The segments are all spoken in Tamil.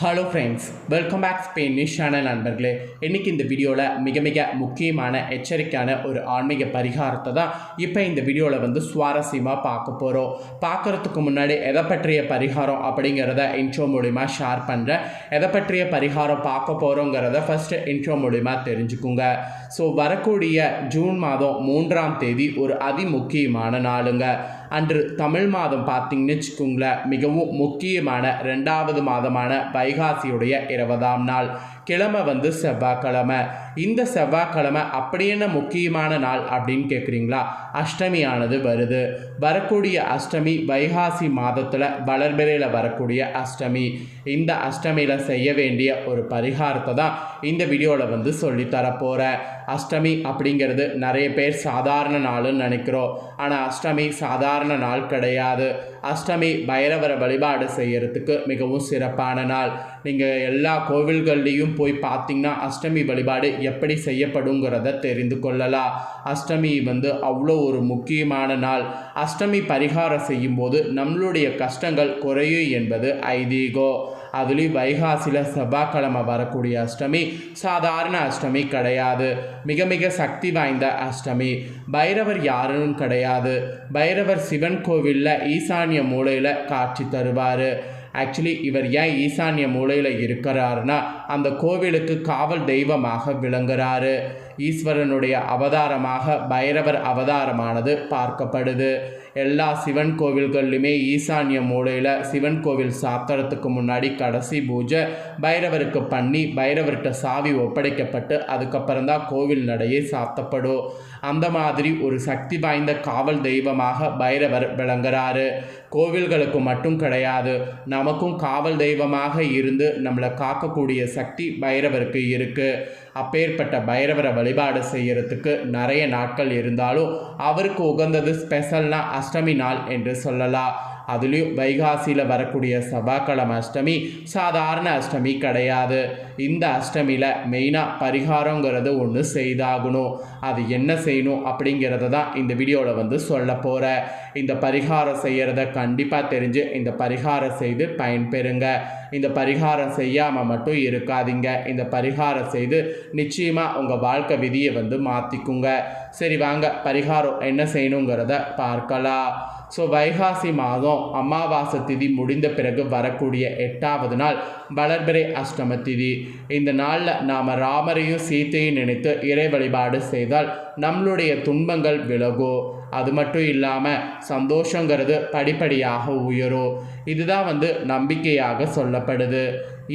Hello friends welcome back Spanish channel நண்பர்களே. இன்றைக்கி இந்த வீடியோவில் மிக மிக முக்கியமான எச்சரிக்கையான ஒரு ஆன்மீக பரிகாரத்தை தான் இப்போ இந்த வீடியோவில் வந்து சுவாரஸ்யமாக பார்க்க போகிறோம் பார்க்குறதுக்கு முன்னாடி எதை பற்றிய பரிகாரம் அப்படிங்கிறத இன்ட்ரோ மூலிமா ஷேர் பண்ணுறேன் எதை பற்றிய பரிகாரம் பார்க்க போகிறோங்கிறத ஃபஸ்ட்டு இன்ட்ரோ மூலிமா தெரிஞ்சுக்குங்க. ஸோ வரக்கூடிய ஜூன் மாதம் மூன்றாம் தேதி ஒரு அதிமுக்கியமான நாளுங்க. அன்று தமிழ் மாதம் பார்த்தீங்கன்னு வச்சுக்கோங்களேன் மிகவும் முக்கியமான ரெண்டாவது மாதமான வைகாசியுடைய இருபதாம் நாள். கிழமை வந்து செவ்வாய்க்கிழமை. இந்த செவ்வாய்க்கிழமை அப்படி என்ன முக்கியமான நாள் அப்படின்னு கேட்குறீங்களா அஷ்டமியானது வருது. வரக்கூடிய அஷ்டமி வைகாசி மாதத்தில் வளர்பிறையில் வரக்கூடிய அஷ்டமி. இந்த அஷ்டமியில் செய்ய வேண்டிய ஒரு பரிகாரத்தை தான் இந்த வீடியோவில் வந்து சொல்லித்தரப்போகிறேன் அஷ்டமி அப்படிங்கிறது நிறைய பேர் சாதாரண நாள்னு நினைக்கிறோம். ஆனால் அஷ்டமி சாதாரண நாள் கிடையாது. அஷ்டமி பைரவரை வழிபாடு செய்யறதுக்கு மிகவும் சிறப்பான நாள். நீங்கள் எல்லா கோவில்கள்லேயும் போய் பார்த்தீங்கன்னா அஷ்டமி வழிபாடு எப்படி செய்யப்படுங்கிறத தெரிந்து கொள்ளலாம். அஷ்டமி வந்து அவ்வளோ ஒரு முக்கியமான நாள். அஷ்டமி பரிகாரம் செய்யும்போது நம்மளுடைய கஷ்டங்கள் குறையும் என்பது ஐதீகம். அதுலேயும் வைகாசியில் செவ்வாய்க்கிழமை வரக்கூடிய அஷ்டமி சாதாரண அஷ்டமி கிடையாது. மிக மிக சக்தி வாய்ந்த அஷ்டமி. பைரவர் யாருன்னு கிடையாது. பைரவர் சிவன் கோவிலில் ஈசானிய மூலையில் காட்சி தருவார். ஆக்சுவலி இவர் ஏன் ஈசான்ய மூலையில் இருக்கிறாருன்னா அந்த கோவிலுக்கு காவல் தெய்வமாக விளங்குறாரு. ஈஸ்வரனுடைய அவதாரமாக பைரவர் அவதாரமானது பார்க்கப்படுது. எல்லா சிவன் கோவில்கள்லையுமே ஈசான்ய மூலையில் சிவன் கோவில் சாத்திரத்துக்கு முன்னாடி கடைசி பூஜை பைரவருக்கு பண்ணி பைரவர்கிட்ட சாவி ஒப்படைக்கப்பட்டு அதுக்கப்புறம் தான் கோவில் நடையே சாத்தப்படும். அந்த மாதிரி ஒரு சக்தி வாய்ந்த காவல் தெய்வமாக பைரவர் விளங்குறாரு. கோவில்களுக்கு மட்டும் கிடையாது நமக்கும் காவல் தெய்வமாக இருந்து நம்மளை காக்கக்கூடிய சக்தி பைரவருக்கு இருக்குது அப்பேற்பட்ட பைரவரை வழிபாடு செய்கிறதுக்கு நிறைய நாட்கள் இருந்தாலும் அவருக்கு உகந்தது ஸ்பெஷல்னா அஷ்டமி நாள் என்று சொல்லலாம். அதுலேயும் வைகாசியில் வரக்கூடிய செவ்வாய்க்கிழமை அஷ்டமி சாதாரண அஷ்டமி கிடையாது. இந்த அஷ்டமியில் மெயினாக பரிகாரங்கிறது ஒன்று செய்தாகணும். அது என்ன செய்யணும் அப்படிங்கிறத தான் இந்த வீடியோவில் வந்து சொல்ல போகிற இந்த பரிகாரம் செய்கிறத கண்டிப்பாக தெரிஞ்சு இந்த பரிகாரம் செய்து பயன்பெறுங்க. இந்த பரிகாரம் செய்யாமல் மட்டும் இருக்காதீங்க. இந்த பரிகாரம் செய்து நிச்சயமாக உங்கள் வாழ்க்கை விதியை வந்து மாற்றிக்குங்க சரி வாங்க பரிகாரம் என்ன செய்யணுங்கிறத பார்க்கலாம். ஸோ வைகாசி மாதம் அமாவாசை திதி முடிந்த பிறகு வரக்கூடிய எட்டாவது நாள் வளர்பிறை அஷ்டம திதி. இந்த நாளில் நாம் ராமரையும் சீத்தையும் நினைத்து இறை வழிபாடு செய்தால் நம்மளுடைய துன்பங்கள் விலகும் அது மட்டும் இல்லாமல் சந்தோஷங்கிறது படிப்படியாக உயரும் இதுதான் வந்து நம்பிக்கையாக சொல்லப்படுது.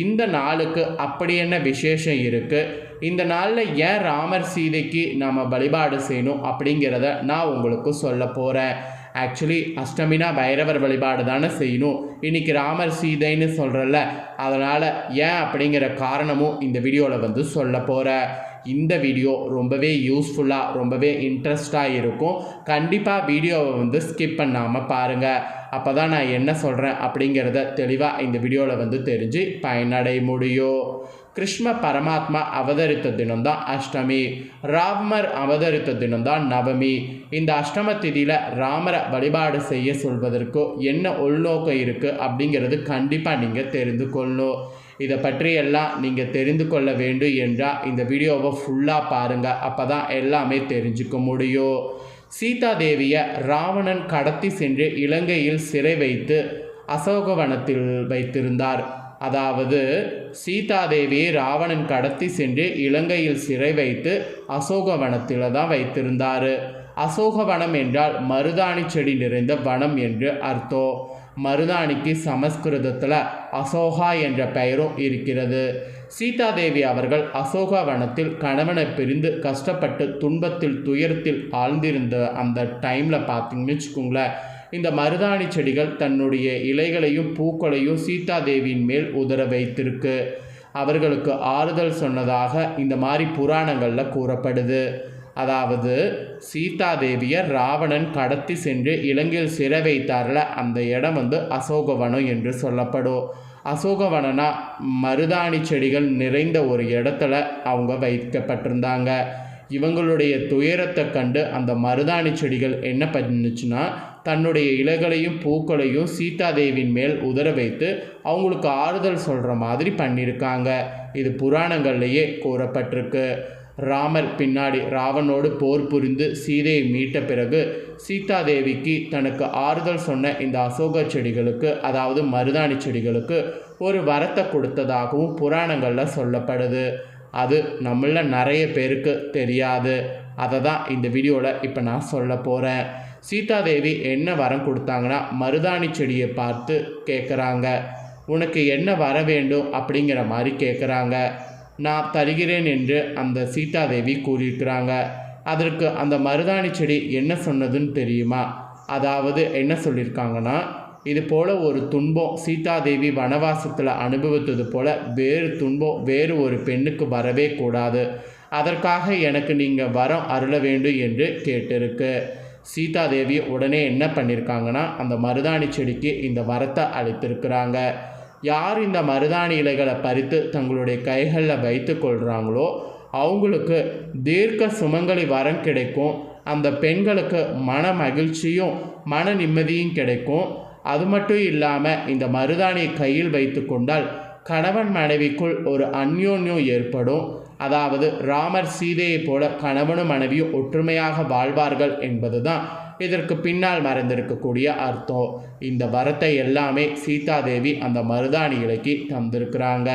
இந்த நாளுக்கு அப்படி என்ன விசேஷம் இருக்குது இந்த நாளில் ஏன் ராமர் சீதைக்கு நம்ம வழிபாடு செய்யணும் அப்படிங்கிறத நான் உங்களுக்கு சொல்ல போகிறேன் ஆக்சுவலி அஷ்டமினா பைரவர் வழிபாடு தானே செய்யணும். இன்றைக்கி ராமர் சீதைன்னு சொல்கிறல்ல அதனால் ஏன் அப்படிங்கிற காரணமும் இந்த வீடியோவில் வந்து சொல்ல போகிறேன் இந்த வீடியோ ரொம்பவே யூஸ்ஃபுல்லாக ரொம்பவே இன்ட்ரெஸ்டாக இருக்கும். கண்டிப்பாக வீடியோவை வந்து ஸ்கிப் பண்ணாமல் பாருங்கள் அப்போ தான் நான் என்ன சொல்கிறேன் அப்படிங்கிறத தெளிவாக இந்த வீடியோவில் வந்து தெரிஞ்சு பயனடை முடியும் கிருஷ்ண பரமாத்மா அவதரித்த தினம்தான் அஷ்டமி ராமர் அவதரித்த தினம்தான் நவமி இந்த அஷ்டம திதியில் ராமரை வழிபாடு செய்ய சொல்வதற்கோ என்ன உள்நோக்கம் இருக்குது அப்படிங்கிறது கண்டிப்பாக நீங்கள் தெரிந்து கொள்ளணும். இதை பற்றியெல்லாம் நீங்கள் தெரிந்து கொள்ள வேண்டும் என்றால் இந்த வீடியோவை ஃபுல்லாக பாருங்கள் அப்போ தான் எல்லாமே தெரிஞ்சுக்க முடியும். சீதா தேவியை ராவணன் கடத்தி சென்று இலங்கையில் சிறை வைத்து அசோகவனத்தில் வைத்திருந்தார். அதாவது சீதாதேவியை ராவணன் கடத்தி சென்று இலங்கையில் சிறை வைத்து அசோகவனத்தில் தான் வைத்திருந்தார். அசோகவனம் என்றால் மருதாணி செடி நிறைந்த வனம் என்று அர்த்தம். மருதாணிக்கு சமஸ்கிருதத்தில் அசோகா என்ற பெயரும் இருக்கிறது. சீதாதேவி அவர்கள் அசோகவனத்தில் கணவனை பிரிந்து கஷ்டப்பட்டு துன்பத்தில் துயரத்தில் ஆழ்ந்திருந்த அந்த டைமில் பார்த்தீங்கன்னு வச்சுக்கோங்களேன் இந்த மருதாணி செடிகள் தன்னுடைய இலைகளையும் பூக்களையும் சீதாதேவியின் மேல் உதற வைத்திருக்கு. அவர்களுக்கு ஆறுதல் சொன்னதாக இந்த மாதிரி புராணங்களில் கூறப்படுது. அதாவது சீதாதேவியை ராவணன் கடத்தி சென்று இலங்கையில் சிறை வைத்தார்ல அந்த இடம் வந்து அசோகவனம் என்று சொல்லப்படும். அசோகவனனா மருதாணி செடிகள் நிறைந்த ஒரு இடத்துல அவங்க வைக்கப்பட்டிருந்தாங்க. இவங்களுடைய துயரத்தை கண்டு அந்த மருதாணி செடிகள் என்ன பண்ணுச்சுன்னா தன்னுடைய இலைகளையும் பூக்களையும் சீதாதேவின் மேல் உதற வைத்து அவங்களுக்கு ஆறுதல் சொல்கிற மாதிரி பண்ணியிருக்காங்க இது புராணங்கள்லேயே கூறப்பட்டிருக்கு. ராமர் பின்னாடி ராவனோடு போர் புரிந்து சீதையை மீட்ட பிறகு சீதாதேவிக்கு தனக்கு ஆறுதல் சொன்ன இந்த அசோக செடிகளுக்கு அதாவது மருதாணி செடிகளுக்கு ஒரு வரத்தை கொடுத்ததாகவும் புராணங்களில் சொல்லப்படுது. அது நம்மள நிறைய பேருக்கு தெரியாது. அதை தான் இந்த வீடியோவில் இப்போ நான் சொல்ல போகிறேன் சீதாதேவி என்ன வரம் கொடுத்தாங்கன்னா மருதாணி செடியை பார்த்து கேட்குறாங்க உனக்கு என்ன வர வேண்டும் அப்படிங்கிற மாதிரி கேட்குறாங்க நான் தருகிறேன் என்று அந்த சீதாதேவி கூறியிருக்கிறாங்க. அதற்கு அந்த மருதாணி செடி என்ன சொன்னதுன்னு தெரியுமா? அதாவது என்ன சொல்லியிருக்காங்கன்னா இது போல் ஒரு துன்பம் சீதாதேவி வனவாசத்தில் அனுபவித்தது போல் வேறு துன்பம் வேறு ஒரு பெண்ணுக்கு வரவே கூடாது. அதற்காக எனக்கு நீங்கள் வரம் அருள வேண்டும் என்று கேட்டிருக்கு. சீதாதேவி உடனே என்ன பண்ணியிருக்காங்கன்னா அந்த மருதாணி செடிக்கு இந்த வரத்தை அளித்திருக்கிறாங்க. யார் இந்த மருதாணி இலைகளை பறித்து தங்களுடைய கைகளில் வைத்து கொள்கிறாங்களோ அவங்களுக்கு தீர்க்க சுமங்கலி வரம் கிடைக்கும். அந்த பெண்களுக்கு மன மகிழ்ச்சியும் மன நிம்மதியும் கிடைக்கும். அது மட்டும் இல்லாமல் இந்த மருதாணியை கையில் வைத்து கொண்டால் கணவன் மனைவிக்குள் ஒரு அந்யோன்யம் ஏற்படும். அதாவது ராமர் சீதையைப் போல கணவனும் மனைவியும் ஒற்றுமையாக வாழ்வார்கள் என்பதுதான் இதற்கு பின்னால் மறைந்திருக்கக்கூடிய அர்த்தம். இந்த வரத்தை எல்லாமே சீதாதேவி அந்த மருதாணி இலைக்கு தந்திருக்கிறாங்க.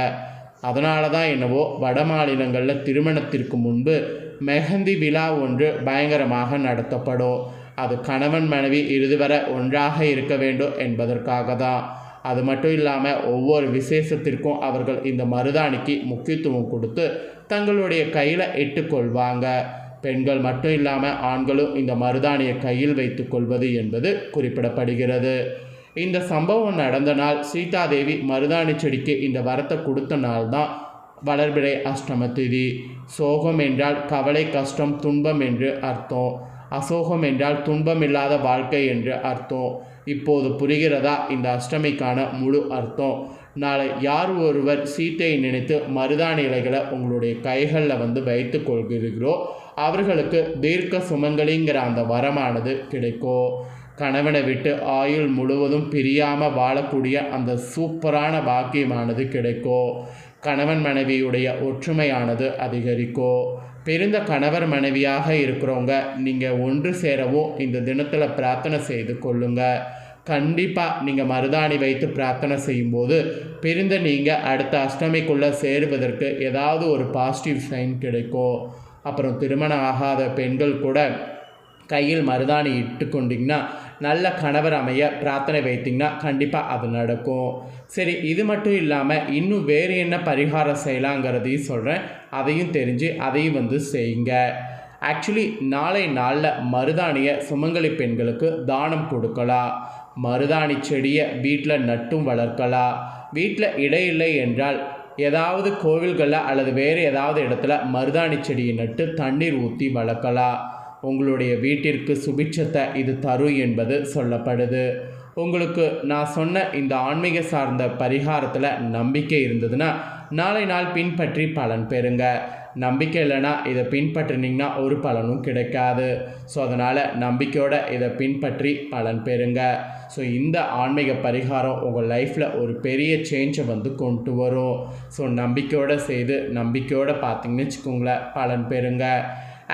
அதனால தான் என்னவோ வட மாநிலங்களில் திருமணத்திற்கு முன்பு மெஹந்தி விழா ஒன்று பயங்கரமாக நடத்தப்படும். அது கணவன் மனைவி இறுதிவரை ஒன்றாக இருக்க வேண்டும் என்பதற்காக தான் அது மட்டும் இல்லாமல் ஒவ்வொரு விசேஷத்திற்கும் அவர்கள் இந்த மருதாணிக்கு முக்கியத்துவம் கொடுத்து தங்களுடைய கையில் இட்டுக்கொள்வாங்க பெண்கள் மட்டும் இல்லாமல் ஆண்களும் இந்த மருதாணியை கையில் வைத்து கொள்வது என்பது குறிப்பிடப்படுகிறது. இந்த சம்பவம் நடந்த நாள் சீதாதேவி மருதாணி செடிக்கு இந்த வரத்தை கொடுத்த நாள் தான் வளர்பிறை அஷ்டம திதி. சோகம் என்றால் கவலை கஷ்டம் துன்பம் என்று அர்த்தம். அசோகம் என்றால் துன்பம் இல்லாத வாழ்க்கை என்று அர்த்தம். இப்போது புரிகிறதா? இந்த அஷ்டமிக்கான முழு அர்த்தம். நாளை யார் ஒருவர் சீத்தையை நினைத்து மருதாணி இலைகளை உங்களுடைய கைகளில் வந்து வைத்து கொள்கிறீர்களோ அவர்களுக்கு தீர்க்க சுமங்கலிங்கிற அந்த வரமானது கிடைக்கும். கணவனை விட்டு ஆயுள் முழுவதும் பிரியாமல் வாழக்கூடிய அந்த சூப்பரான பாக்கியமானது கிடைக்கும். கணவன் மனைவியுடைய ஒற்றுமையானது அதிகரிக்கும். பெருந்த கணவர் மனைவியாக இருக்கிறவங்க நீங்கள் ஒன்று சேரவும் இந்த தினத்தில் பிரார்த்தனை செய்து கொள்ளுங்கள் கண்டிப்பாக நீங்கள் மருதாணி வைத்து பிரார்த்தனை செய்யும்போது பிரிந்த நீங்கள் அடுத்த அஷ்டமிக்குள்ளே சேருவதற்கு ஏதாவது ஒரு பாசிட்டிவ் சைன் கிடைக்கும் அப்புறம் திருமணம் ஆகாத பெண்கள் கூட கையில் மருதாணி இட்டு கொண்டிங்கன்னா நல்ல கணவர் அமைய பிரார்த்தனை வைத்திங்கன்னா கண்டிப்பாக அது நடக்கும். சரி இது மட்டும் இல்லாமல் இன்னும் வேறு என்ன பரிகாரம் செய்யலாங்கிறதையும் சொல்கிறேன் அதையும் தெரிஞ்சு அதையும் வந்து செய்யுங்க. ஆக்சுவலி நாளை நாளில் மருதாணியை சுமங்கலி பெண்களுக்கு தானம் கொடுக்கலாம். மருதாணி செடியை வீட்டில் நட்டும் வளர்க்கலாம். வீட்டில் இடையில்லை என்றால் ஏதாவது கோவில்களில் அல்லது வேறு ஏதாவது இடத்துல மருதாணி செடியை நட்டு தண்ணீர் ஊற்றி வளர்க்கலாம். உங்களுடைய வீட்டிற்கு சுபிட்சத்தை இது தரும் என்பது சொல்லப்படுது. உங்களுக்கு நான் சொன்ன இந்த ஆன்மீக சார்ந்த பரிகாரத்தில் நம்பிக்கை இருந்ததுன்னா நாளை நாள் பின்பற்றி பலன் பெறுங்க. நம்பிக்கை இல்லைன்னா இதை பின்பற்றினீங்கன்னா ஒரு பலனும் கிடைக்காது. ஸோ அதனால் நம்பிக்கையோடு இதை பின்பற்றி பலன் பெறுங்க. ஸோ இந்த ஆன்மீக பரிகாரம் உங்கள் லைஃப்பில் ஒரு பெரிய சேஞ்சை வந்து கொண்டு வரும். ஸோ நம்பிக்கையோடு செய்து நம்பிக்கையோடு பார்த்தீங்கன்னு வச்சுக்கோங்களேன் பலன் பெறுங்க.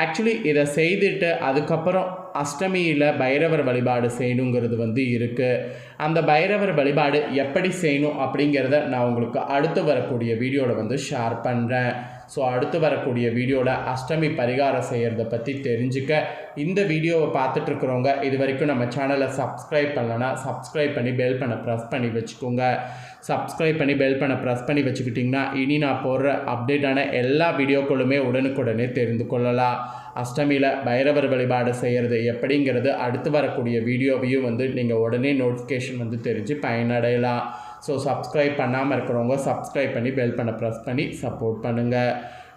ஆக்சுவலி இதை செய்துட்டு அதுக்கப்புறம் அஷ்டமியில் பைரவர் வழிபாடு செய்யணுங்கிறது வந்து இருக்குது அந்த பைரவர் வழிபாடு எப்படி செய்யணும் அப்படிங்கிறத நான் உங்களுக்கு அடுத்து வரக்கூடிய வீடியோவில் வந்து ஷேர் பண்ணுறேன் ஸோ அடுத்து வரக்கூடிய வீடியோவில் அஷ்டமி பரிகாரம் செய்கிறத பற்றி தெரிஞ்சுக்க. இந்த வீடியோவை பார்த்துட்ருக்குறவங்க இது வரைக்கும் நம்ம சேனலை சப்ஸ்கிரைப் பண்ணலன்னா சப்ஸ்கிரைப் பண்ணி பெல் பண்ண ப்ரெஸ் பண்ணி வச்சுக்கோங்க. சப்ஸ்கிரைப் பண்ணி பெல் பண்ண ப்ரெஸ் பண்ணி வச்சுக்கிட்டிங்கன்னா இனி நான் போடுற அப்டேட்டான எல்லா வீடியோக்களுமே உடனுக்குடனே தெரிந்து கொள்ளலாம். அஷ்டமியில் பைரவர் வழிபாடு செய்கிறது எப்படிங்கிறது அடுத்து வரக்கூடிய வீடியோவையும் வந்து நீங்கள் உடனே நோட்டிஃபிகேஷன் வந்து தெரிஞ்சு பயனடையலாம். ஸோ சப்ஸ்கிரைப் பண்ணாமல் இருக்கிறவங்க சப்ஸ்கிரைப் பண்ணி பெல் பண்ண ப்ரெஸ் பண்ணி சப்போர்ட் பண்ணுங்கள்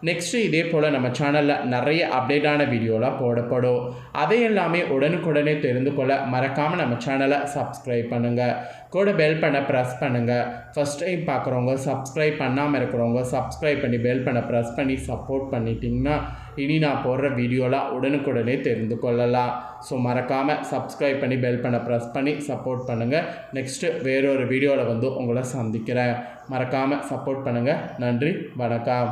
நெக்ஸ்ட்டு இதே போல் நம்ம சேனலில் நிறைய அப்டேட்டான வீடியோலாம் போடப்படும். அதை எல்லாமே உடனுக்குடனே தெரிந்து கொள்ள மறக்காமல் நம்ம சேனலை சப்ஸ்கிரைப் பண்ணுங்கள் கூட பெல் பண்ண ப்ரெஸ் பண்ணுங்கள் ஃபஸ்ட் டைம் பார்க்குறவங்க சப்ஸ்கிரைப் பண்ணாமல் இருக்கிறவங்க சப்ஸ்கிரைப் பண்ணி பெல் பண்ண ப்ரெஸ் பண்ணி சப்போர்ட் பண்ணிட்டிங்கன்னா இனி நான் போடுற வீடியோலாம் உடனுக்குடனே தெரிந்து கொள்ளலாம். ஸோ மறக்காமல் சப்ஸ்கிரைப் பண்ணி பெல் பண்ண ப்ரெஸ் பண்ணி சப்போர்ட் பண்ணுங்கள் நெக்ஸ்ட்டு வேறொரு வீடியோவில் வந்து உங்களை சந்திக்கிறேன். மறக்காமல் சப்போர்ட் பண்ணுங்கள் நன்றி வணக்கம்.